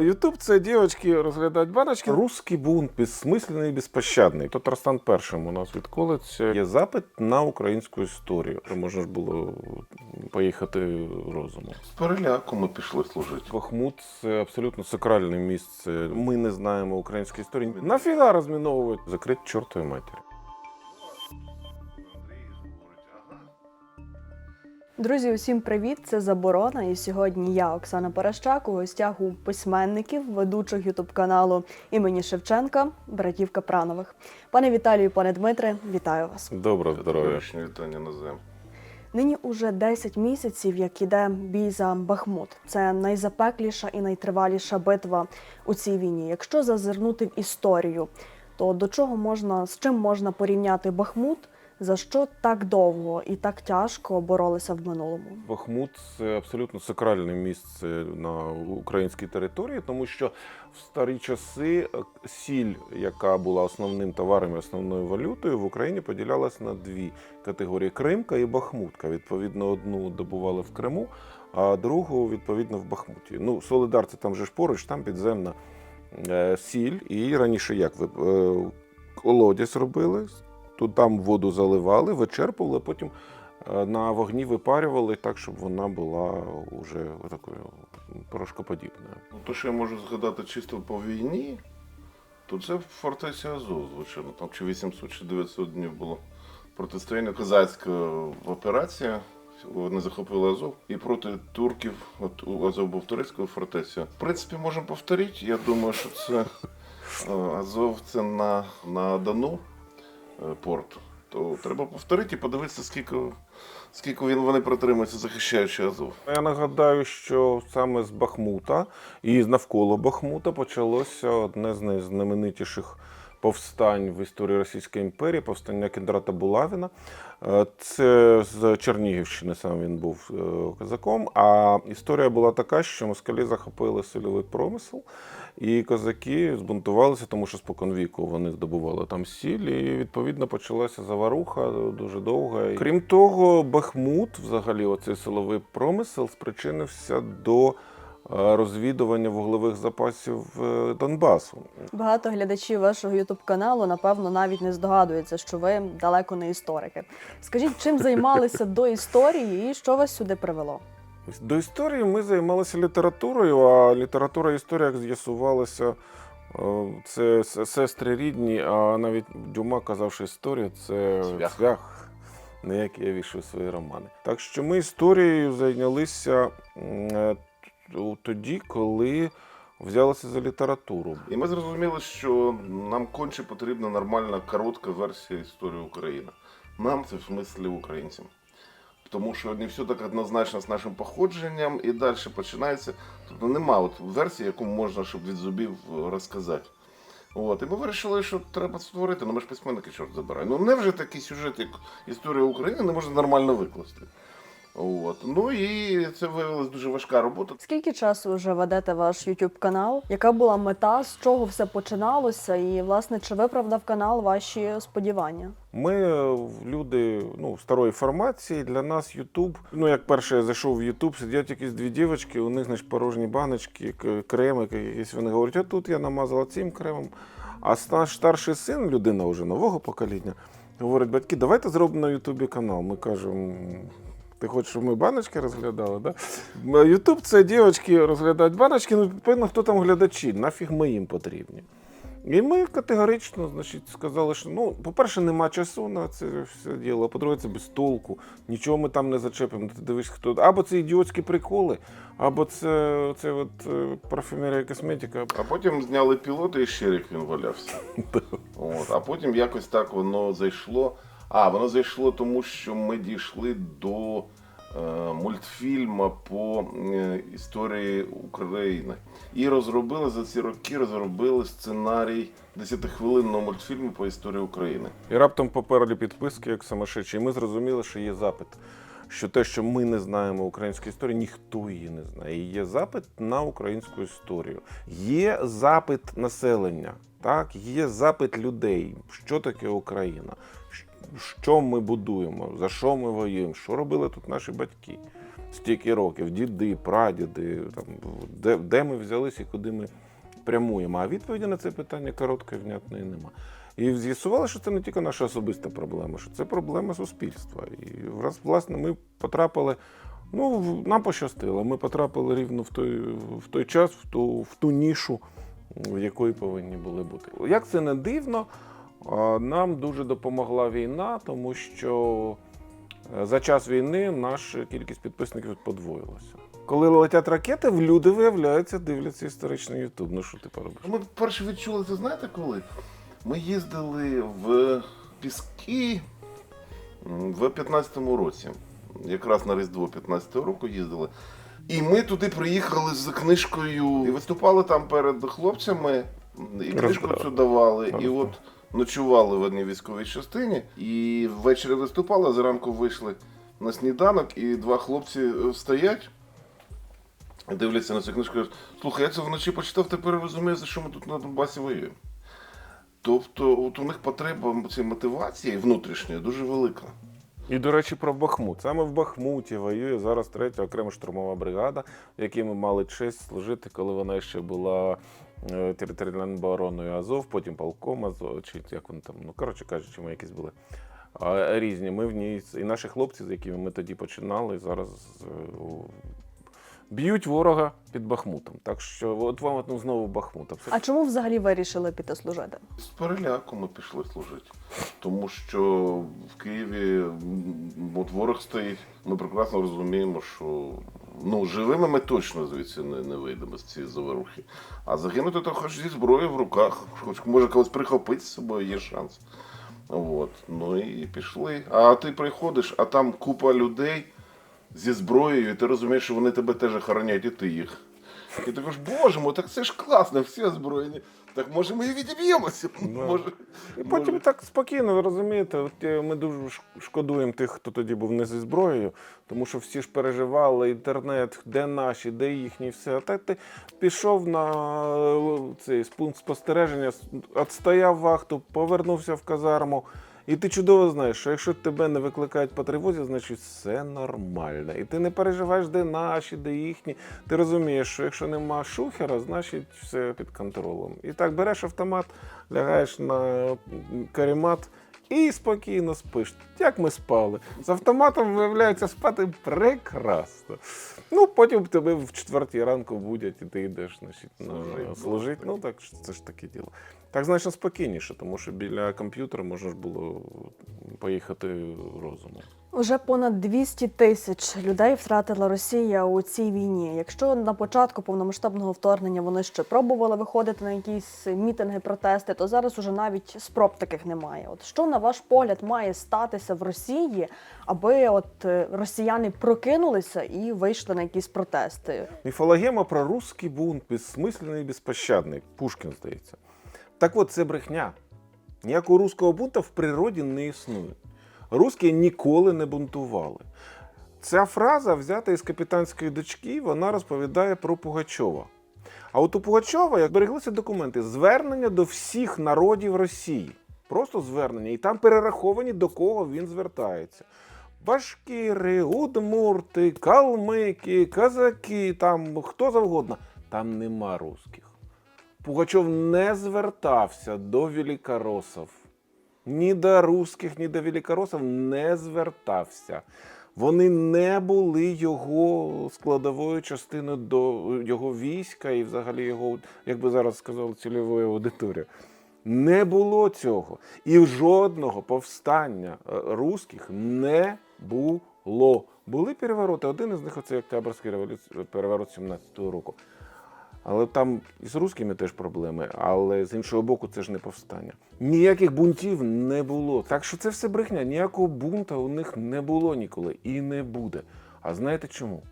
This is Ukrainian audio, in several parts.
Ютуб це дівчатки розглядають баночки. Русський бунт безсмислений і безпощадний. Татарстан першим у нас відколиться. Є запит на українську історію. Можна ж було поїхати розумом. З переляку ми пішли служити. Бахмут це абсолютно сакральне місце. Ми не знаємо української історії. Нафіга розміновувати? Закрить чортові матері. Друзі, усім привіт! Це заборона. І сьогодні я, Оксана Порощак, у гостях у письменників, ведучих ютуб каналу імені Шевченка, братів Капранових. Пане Віталію, пане Дмитре, вітаю вас. Доброго здоров'я. Вітання на землю. Нині уже 10 місяців, як іде бій за Бахмут. Це найзапекліша і найтриваліша битва у цій війні. Якщо зазирнути в історію, то до чого можна з чим можна порівняти Бахмут? За що так довго і так тяжко боролися в минулому? Бахмут це абсолютно сакральне місце на українській території, тому що в старі часи е, сіль, яка була основним товаром і основною валютою, в Україні поділялась на дві категорії: Кримка і Бахмутка. Відповідно, одну добували в Криму, а другу відповідно в Бахмуті. Ну, Солидар це там же ж поруч, там підземна е, сіль. І раніше як ви е, колодязь робили, тут там воду заливали, вичерпували, потім е, на вогні випарювали так, щоб вона була вже такою порошкоподібною. Ну, то, що я можу згадати чисто по війні, то це фортеця Азов, звичайно. Там чи 800, чи 900 днів було протистояння козацька операція. Вони захопили Азов і проти турків, от у Азов був турецькою фортецею. В принципі, можемо повторити. Я думаю, що це е, Азов це на, на Дону порт. То треба повторити і подивитися, скільки, скільки він вони протримуються, захищаючи Азов. Я нагадаю, що саме з Бахмута і навколо Бахмута почалося одне з найзнаменитіших повстань в історії Російської імперії, повстання Кіндрата Булавіна. Е, Це з Чернігівщини сам він був е, козаком. А історія була така, що москалі захопили сильовий промисел, і козаки збунтувалися, тому що споконвіку вони здобували там сіль, і відповідно почалася заваруха дуже довга. Крім того, Бахмут, взагалі, оцей силовий промисел, спричинився до е, розвідування вуглевих запасів е, Донбасу. Багато глядачів вашого ютуб каналу напевно навіть не здогадуються, що ви далеко не історики. Скажіть, чим займалися до історії і що вас сюди привело? До історії ми займалися літературою, а література і історія, як з'ясувалося, е, це сестри рідні, а навіть Дюма казав, що історія це Цвях. цвях, на який я вішаю свої романи. Так що ми історією зайнялися е, тоді, коли взялися за літературу. І ми зрозуміли, що нам конче потрібна нормальна коротка версія історії України. Нам це в смислі українцям. Тому що не все так однозначно з нашим походженням, і далі починається. Тобто нема от версії, яку можна, щоб від зубів е, розказати. От, і ми вирішили, що треба створити, ну ми ж письменники, чорт забирай. Ну не вже такий сюжет, як історія України, не можна нормально викласти. От. Ну і це виявилася дуже важка робота. Скільки часу вже ведете ваш YouTube канал? Яка була мета, з чого все починалося? І власне чи виправдав канал ваші сподівання? Ми е, люди ну, старої формації. Для нас Ютуб. Ну, як перше я зайшов в Ютуб, сидять якісь дві дівчатки, у них значить, порожні баночки, креми, якісь. Вони говорять, а тут я намазала цим кремом. А наш старший син, людина вже нового покоління, говорить, батьки, давайте зробимо на Ютубі канал. Ми кажемо. Ти хочеш, щоб ми баночки розглядали, да? Ютуб це дівчатки розглядають баночки, ну, відповідно, хто там глядачі, нафіг ми їм потрібні. І ми категорично значить, сказали, що ну, по-перше, нема часу на це все діло, а по-друге, це без толку. Нічого ми там не зачепимо. Ти дивишся, хто. Або це ідіотські приколи, або це, це от, е, парфюмерія косметика. А потім зняли пілоти і ще рік він валявся. От, а потім якось так воно зайшло. А, воно зайшло тому, що ми дійшли до е, мультфільму по е, історії України. І розробили за ці роки розробили сценарій 10-хвилинного мультфільму по історії України. І раптом поперли підписки, як самошедші. І ми зрозуміли, що є запит. Що те, що ми не знаємо української історії, ніхто її не знає. Є запит на українську історію. Є запит населення, так? є запит людей, що таке Україна, що ми будуємо, за що ми воюємо, що робили тут наші батьки. стільки років, діди, прадіди, там, де, де ми взялися і куди ми прямуємо. А відповіді на це питання короткої, внятної нема. І з'ясували, що це не тільки наша особиста проблема, що це проблема суспільства. І враз, власне, ми потрапили. Ну, нам пощастило. Ми потрапили рівно в той, в той час, в ту, в ту нішу, в якої повинні були бути. Як це не дивно, нам дуже допомогла війна, тому що е, за час війни наша кількість підписників подвоїлася. Коли летять ракети, люди виявляються, дивляться історичний Ютуб. Ну що ти поробиш? Ми перше відчули, це знаєте коли? Ми їздили в Піски в 15-му році. Якраз на Різдво 15-го року їздили. І ми туди приїхали з книжкою і виступали там перед хлопцями, і книжку цю давали. І от ночували в одній військовій частині. І ввечері виступали, зранку вийшли на сніданок, і два хлопці е, стоять. І дивляться на цю книжку кажуть, слухай, я це вночі почитав, тепер розумію, за що ми тут на Донбасі воюємо. Тобто, от у них потреба цієї мотивації внутрішньої дуже велика. І, до речі, про Бахмут. Саме в Бахмуті воює зараз третя окрема штурмова бригада, в якій ми мали честь служити, коли вона ще була територіальною обороною Азов, потім полком Азов, чи як вони там, ну коротше кажучи, ми якісь були різні. Ми в ній і наші хлопці, з якими ми тоді починали, зараз е, б'ють ворога під Бахмутом. Так що от вам ну, знову Бахмут. А чому взагалі вирішили піти служити? З переляку ми пішли служити. Тому що в Києві от ворог стоїть. Ми прекрасно розуміємо, що ну, живими ми точно звідси не, не вийдемо з цієї заворухи. А загинути то хоч зі зброєю в руках, хоч може когось прихопити з собою, є шанс. От. Ну і пішли. А ти приходиш, а там купа людей зі зброєю, і ти розумієш, що вони тебе теж охороняють, і ти їх. І ти кажеш, боже мой, так це ж класно, всі озброєні. Так може ми і відіб'ємося. Може, І потім може. так спокійно, ви розумієте, от е, ми дуже ш- шкодуємо тих, хто тоді був не зі зброєю, тому що всі ж переживали інтернет, де наші, де їхні, все. А так ти пішов на е, цей пункт спостереження, с- отстояв вахту, повернувся в казарму. І ти чудово знаєш, що якщо тебе не викликають по тривозі, значить все нормально. І ти не переживаєш, де наші, де їхні. Ти розумієш, що якщо нема шухера, значить все під контролем. І так береш автомат, лягаєш на каремат і спокійно спиш. Як ми спали. З автоматом виявляється спати прекрасно. Ну, потім тебе в четвертій ранку будять, і ти йдеш значить, на служити. Ну так це ж таке діло. Так значно спокійніше, тому що біля комп'ютера можна ж було поїхати розумом. Уже понад 200 тисяч людей втратила Росія у цій війні. Якщо на початку повномасштабного вторгнення вони ще пробували виходити на якісь мітинги, протести, то зараз уже навіть спроб таких немає. От що на ваш погляд має статися в Росії, аби от е, росіяни прокинулися і вийшли на якісь протести? Міфологема про русський бунт, безсмислений і безпощадний. Пушкін, здається. Так от, це брехня. Ніякого руського бунта в природі не існує. Русські ніколи не бунтували. Ця фраза взята із капітанської дочки, вона розповідає про Пугачова. А от у Пугачова, як береглися документи, звернення до всіх народів Росії. Просто звернення. І там перераховані, до кого він звертається. Башкіри, удмурти, калмики, казаки, там хто завгодно. Там нема русських. Пугачов не звертався до великоросів. Ні до русських, ні до великоросів не звертався. Вони не були його складовою частиною до його війська і взагалі його, як би зараз сказали, цільової аудиторії. Не було цього. І жодного повстання е, русських не було. Були перевороти. Один із них це Октябрьський переворот 17-го року. Але там і з русскими теж проблеми, але з іншого боку, це ж не повстання. Ніяких бунтів не було. Так що це все брехня. Ніякого бунта у них не було ніколи і не буде. А знаєте чому?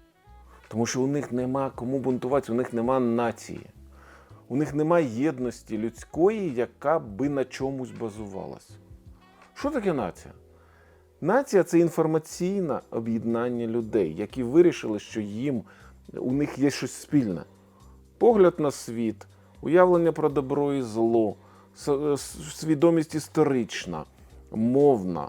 Тому що у них нема кому бунтуватися, у них нема нації. У них нема єдності людської, яка би на чомусь базувалась. Що таке нація? Нація це інформаційне об'єднання людей, які вирішили, що їм у них є щось спільне погляд на світ, уявлення про добро і зло, с- свідомість історична, мовна,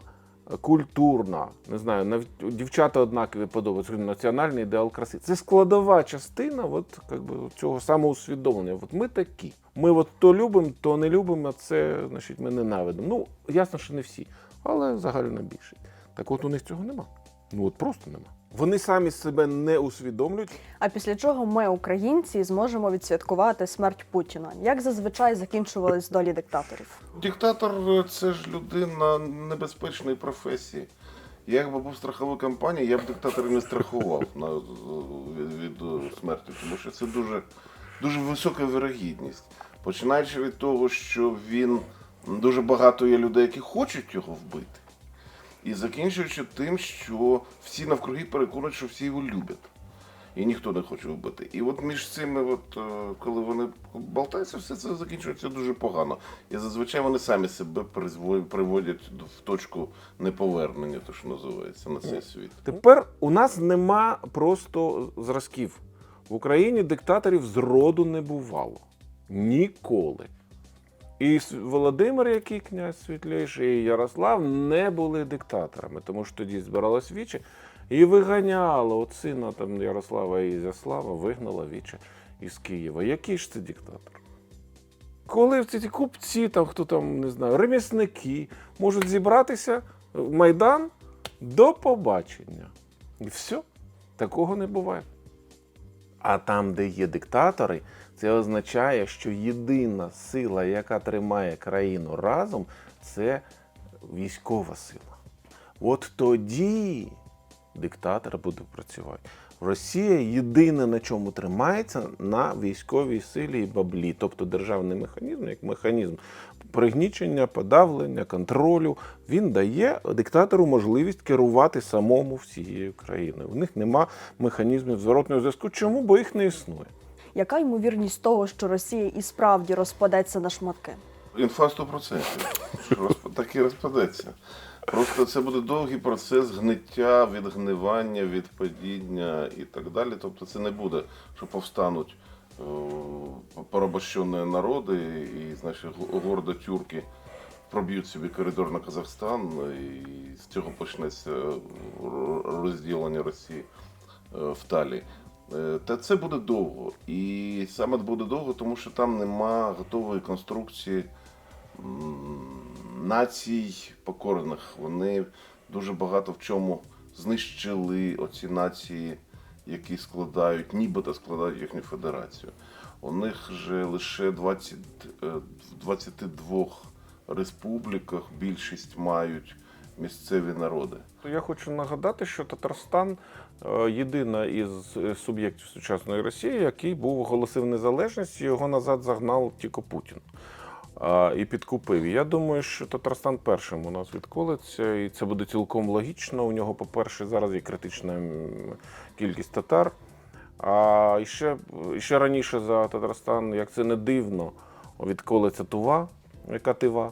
культурна, не знаю, навіть дівчата однакові подобаються, національний ідеал краси. Це складова частина от, как би, цього самоусвідомлення. От ми такі. Ми от то любимо, то не любимо, а це значить ми ненавидимо. Ну, ясно, що не всі, але загально більшість. Так от у них цього нема. Ну от просто нема. Вони самі себе не усвідомлюють. А після чого ми, українці, зможемо відсвяткувати смерть Путіна, як зазвичай закінчувались долі диктаторів. Диктатор це ж людина небезпечної професії. Я якби був в страховій компанії, я б диктаторів не страхував на, від, від смерті, тому що це дуже, дуже висока вирогідність. Починаючи від того, що він дуже багато є людей, які хочуть його вбити. І закінчуючи тим, що всі навкруги переконані, що всі його люблять. І ніхто не хоче вбити. І от між цими, от, е, коли вони болтаються, все це закінчується дуже погано. І зазвичай вони самі себе приводять в точку неповернення, то що називається, на цей світ. Тепер у нас нема просто зразків. В Україні диктаторів зроду не бувало. Ніколи. І Володимир, який князь світліший, і Ярослав не були диктаторами, тому що тоді збиралось віче і виганяло от сина там Ярослава і Ізяслава, вигнала віче із Києва. Який ж це диктатор? Коли ці ці купці, там хто там не знаю, ремісники можуть зібратися в Майдан до побачення. І все. Такого не буває. А там, де є диктатори, це означає, що єдина сила, яка тримає країну разом, це військова сила. От тоді диктатор буде працювати. Росія єдине на чому тримається на військовій силі і баблі, тобто державний механізм, як механізм пригнічення, подавлення, контролю. Він дає диктатору можливість керувати самому всією країною. В них нема механізмів зворотного зв'язку. Чому? Бо їх не існує. Яка ймовірність того, що Росія і справді розпадеться на шматки? Інфа 100%. Що розп- Так і розпадеться. Просто це буде довгий процес гниття, відгнивання, відпадіння і так далі. Тобто це не буде, що повстануть е, порабощені народи і, значить, гордо тюрки проб'ють собі коридор на Казахстан, і з цього почнеться е, розділення Росії е, в Талі. Е, Та це буде довго. І саме буде довго, тому що там нема готової конструкції націй покорених. Вони дуже багато в чому знищили оці нації, які складають, нібито складають їхню федерацію. У них же лише 20, е, в 22 республіках більшість мають місцеві народи. Я хочу нагадати, що Татарстан е, єдина із е, суб'єктів сучасної Росії, який був оголосив незалежність, його назад загнав тільки Путін. І підкупив. Я думаю, що Татарстан першим у нас відколиться, і це буде цілком логічно. У нього, по-перше, зараз є критична кількість татар. А ще, ще раніше за Татарстан, як це не дивно, відколиться Тува, яка Тива.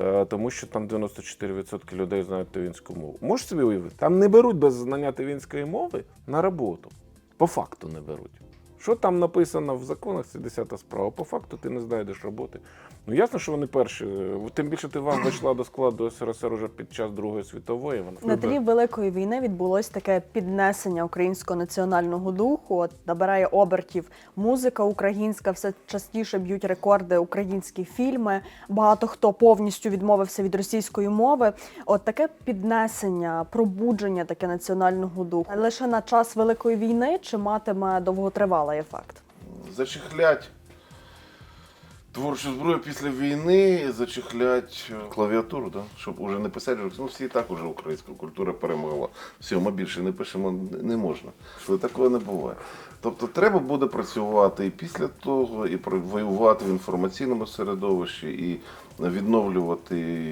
Е, Тому що там 94% людей знають тивінську мову. Можеш собі уявити? Там не беруть без знання тивінської мови на роботу. По факту не беруть. Що там написано в законах, це десята справа. По факту ти не знайдеш роботи. Ну ясно, що вони перші. Е, Тим більше ти вам вийшла до складу СРСР уже під час Другої світової. Вона На тлі великої війни відбулось таке піднесення українського національного духу. От набирає обертів музика українська, все частіше б'ють рекорди українські фільми. Багато хто повністю відмовився від російської мови. От таке піднесення, пробудження таке національного духу лише на час великої війни чи матиме довготривалий ефект? зачехлять творчу зброю після війни, зачехлять е, клавіатуру, да? щоб уже не писати, ну всі і так уже українська культура перемогла. Все, ми більше не пишемо, не- можна. Але такого не буває. Тобто треба буде працювати і після того, і воювати в інформаційному середовищі, і відновлювати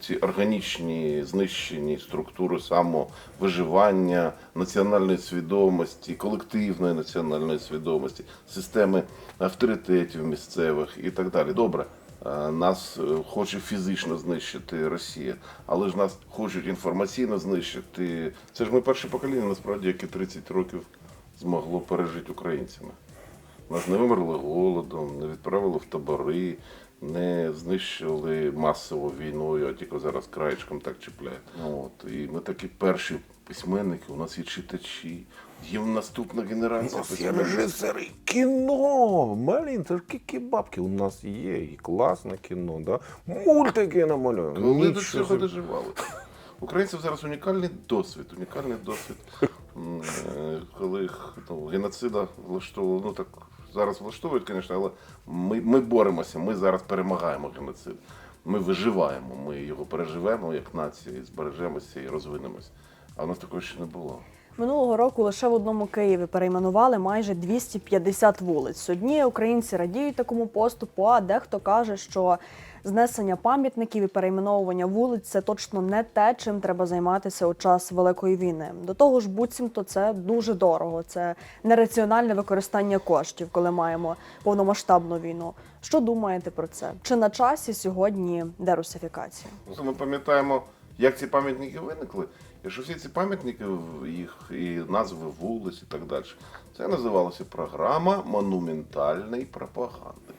ці органічні знищені структури самовиживання, національної свідомості, колективної національної свідомості, системи авторитетів місцевих і так далі. Добре. е, Нас е, хоче фізично знищити Росія, але ж нас хочуть інформаційно знищити. Це ж ми перше покоління, насправді, яке 30 років змогло пережити українцями. Нас не вимерли голодом, не відправили в табори, не знищили масово війною, а тільки зараз краєчком так чіпляють. От. І ми такі перші письменники, у нас є читачі, є наступна генерація письменників. режисери кіно. Малін, це ж які бабки у нас є. І класне кіно, да? мультики намалюємо. Коли до цього доживали. Українців зараз унікальний досвід, унікальний досвід, коли ну, геноцида влаштовували, ну так зараз влаштовують, звісно, але ми, ми боремося, ми зараз перемагаємо геноцид. Ми виживаємо, ми його переживемо як нація, і збережемося і розвинемось. А в нас такого ще не було. Минулого року лише в одному Києві перейменували майже 250 вулиць. Одні українці радіють такому поступу, а дехто каже, що знесення пам'ятників і перейменовування вулиць це точно не те, чим треба займатися у час великої війни. До того ж, буцімто це дуже дорого. Це нераціональне використання коштів, коли маємо повномасштабну війну. Що думаєте про це? Чи на часі сьогодні дерусифікація? Ми пам'ятаємо, як ці пам'ятники виникли, і що всі ці пам'ятники, їх і назви вулиць і так далі. Це називалося програма монументальної пропаганди.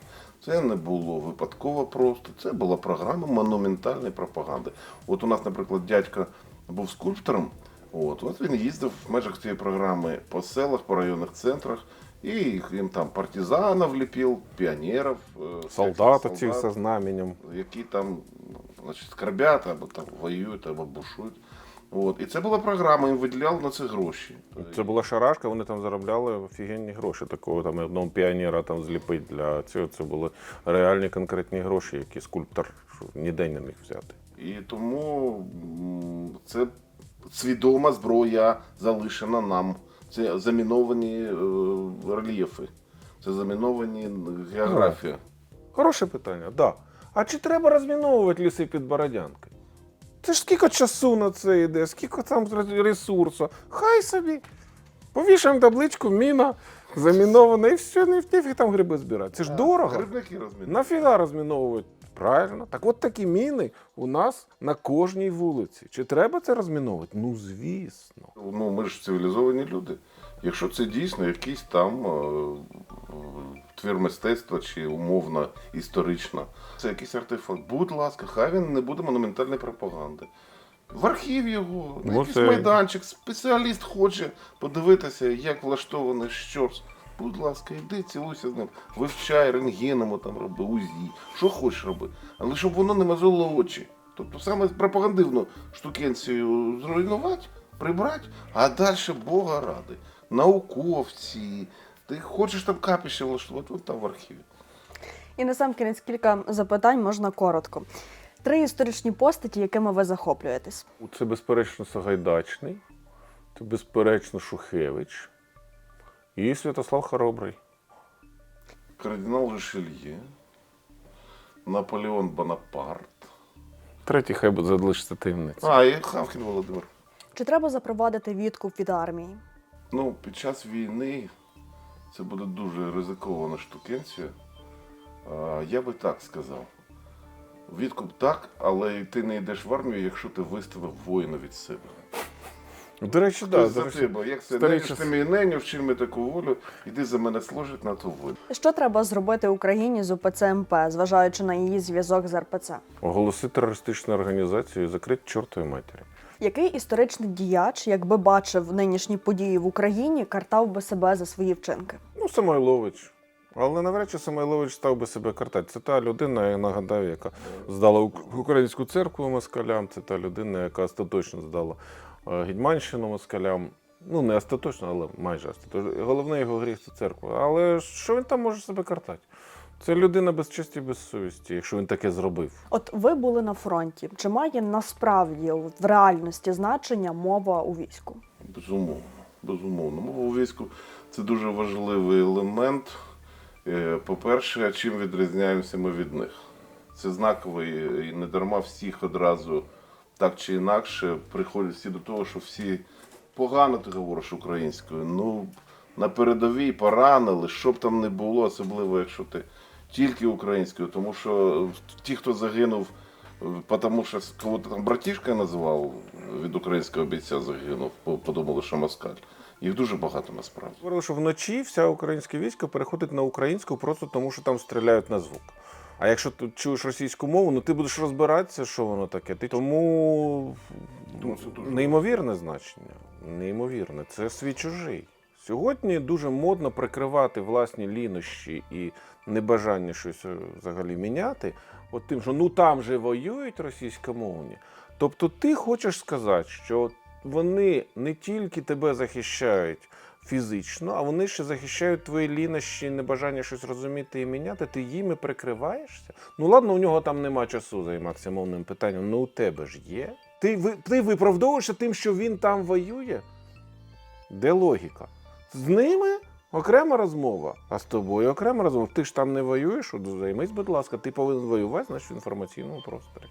Це не було випадково просто, це була програма монументальної пропаганди. От у нас, наприклад, дядько був скульптором, от, от він їздив в межах цієї програми по селах, по районних центрах, і їм там партизанів ліпив, піонерів, е, ці солдат зі знаменем. які там ну, значить, скорбять або там воюють, або бушують. От. І це була програма, їм виділяли на це гроші. Це була шарашка, вони там заробляли офігенні гроші. Такого там одного піонера там зліпити для цього. Це були реальні конкретні гроші, які скульптор ніде не міг взяти. І тому це свідома зброя залишена нам. Це заміновані е, рельєфи, це заміновані географія. Хороше питання, так. Да. А чи треба розміновувати ліси під Бородянкою? Це ж скільки часу на це йде, скільки там ресурсу. Хай собі. Повішаємо табличку, міна замінована, і все, не втіфі там гриби збирати. Це ж дорого. Грибники розміновують. Нафіга розміновують. Правильно. Так от такі міни у нас на кожній вулиці. Чи треба це розміновувати? Ну, звісно. Ну, ми ж цивілізовані люди. Якщо це дійсно якийсь там е, твір мистецтва чи умовно історична, це якийсь артефакт. Будь ласка, хай він не буде монументальної пропаганди. В архів його, на якийсь це- майданчик, спеціаліст хоче подивитися, як влаштований щось. Будь ласка, йди, цілуйся з ним, вивчай, рентгеному там роби, УЗІ, що хочеш роби. Але щоб воно не мазолило очі. Тобто саме пропагандивну штукенцію зруйнувати, прибрати, а далі Бога ради. Науковці. Ти хочеш там капіще влаштувати, от там в архіві. І на сам кінець кілька запитань можна коротко. Три історичні постаті, якими ви захоплюєтесь. Це безперечно Сагайдачний, це безперечно Шухевич і Святослав Хоробрий. Кардинал Ришельє, Наполеон Бонапарт. Третій хай буде залишиться таємниця. А, і Хавкін Володимир. Чи треба запровадити відкуп від армії? Ну, під час війни це буде дуже ризикована штукенція. А, Я би так сказав. Відкуп так, але ти не йдеш в армію, якщо ти виставив воїна від себе. До речі, Хтось да, за до речі, тебе, як це ненеш ти мій неню, вчи ми таку волю, іди за мене служить на ту волю. Що треба зробити Україні з УПЦ МП, зважаючи на її зв'язок з РПЦ? оголосити терористичну організацію і закрити чортові матері. Який історичний діяч, якби бачив нинішні події в Україні, картав би себе за свої вчинки? Ну, Самойлович. Але навряд чи Самойлович став би себе картати. Це та людина, я нагадаю, яка здала українську церкву москалям, це та людина, яка остаточно здала е, Гетьманщину москалям. Ну, не остаточно, але майже остаточно. Головний його гріх це церква. Але що він там може себе картати? Це людина без честі, без совісті, якщо він таке зробив. От ви були на фронті. Чи має насправді в реальності значення мова у війську? Безумовно, безумовно. Мова у війську це дуже важливий елемент. Е, По-перше, чим відрізняємося ми від них? Це знаковий і не дарма всіх одразу так чи інакше приходять всі до того, що всі погано ти говориш українською. Ну, на передовій поранили, що б там не було, особливо якщо ти тільки українською, тому що ті, хто загинув, е, тому що кого там братішка називав від українського бійця загинув, подумали, що москаль. Їх дуже багато насправді. Говорили, що вночі вся українське військо переходить на українську просто тому, що там стріляють на звук. А якщо ти чуєш російську мову, ну ти будеш розбиратися, що воно таке. Ти тому неймовірне значення. Неймовірне. Це свій чужий. Сьогодні дуже модно прикривати власні лінощі і небажання щось е, взагалі міняти. От тим, що ну там же воюють російськомовні. Тобто ти хочеш сказати, що вони не тільки тебе захищають фізично, а вони ще захищають твої лінощі, небажання щось розуміти і міняти, ти їми прикриваєшся. Ну ладно, у нього там нема часу займатися мовним питанням, ну у тебе ж є. Ти, ти виправдовуєшся тим, що він там воює? Де логіка? З ними окрема розмова, а з тобою окрема розмова. Ти ж там не воюєш, займись, будь ласка, ти повинен воювати, значить в інформаційному просторі.